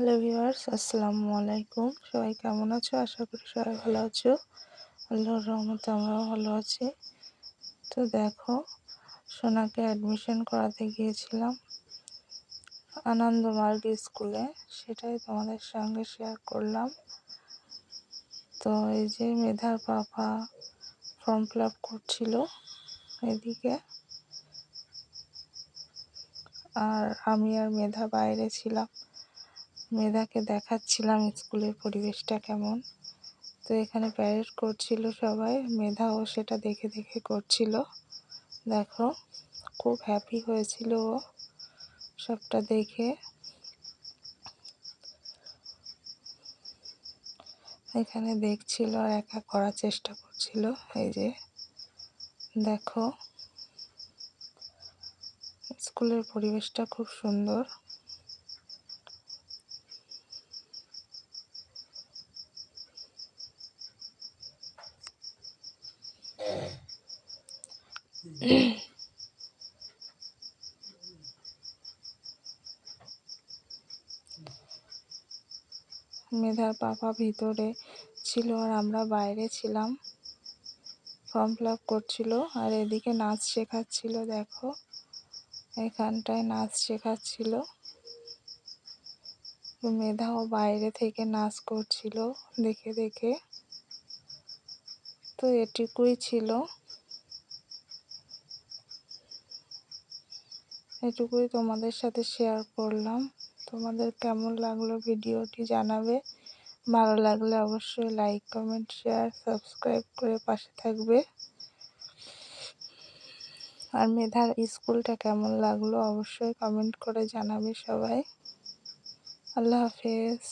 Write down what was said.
Hello viewers আসসালামু আলাইকুম সবাই কেমন আছো? আশা করি সবাই ভালো আছো। আল্লাহর রহমতে আমরাও ভালো আছি। তো দেখো, সোনাকে অ্যাডমিশন করাতে গিয়েছিলাম আনন্দমার্গ স্কুলে সেটাই তোমাদের সঙ্গে শেয়ার করলাম। তো এই যে মেধার পাপা ফর্ম ফিল আপ করছিল এদিকে। আর আমি আর মেধা বাইরে ছিলাম। মেধাকে দেখাচ্ছিলাম স্কুলের পরিবেশটা কেমন। তো এখানে প্যারেড করছিল সবাই, মেধাও সেটা দেখে দেখে করছিল। দেখো, খুব হ্যাপি হয়েছিল ও সবটা দেখে। এখানে দেখছিল আর একা করার চেষ্টা করছিল, এই যে। দেখো, স্কুলের পরিবেশটা খুব সুন্দর। মেধার পাপা ভিতরে ছিল আর আমরা বাইরে ছিলাম। ফর্ম ফিল আপ করছিল আর এদিকে নাচ শেখাচ্ছিল, দেখো। এখানটায় নাচ শেখাচ্ছিল। মেধাও বাইরে থেকে নাচ করছিল, দেখে দেখে। তো এটুকুই ছিল। এটুকুই তোমাদের সাথে শেয়ার করলাম। তোমাদের কেমন লাগল ভিডিওটি জানাবে? ভালো লাগলে অবশ্যই লাইক কমেন্ট শেয়ার সাবস্ক্রাইব করে পাশে থাকবে। আর মেধার স্কুলটা কেমন লাগল অবশ্যই কমেন্ট করে জানাবে সবাই। আল্লাহ হাফেজ।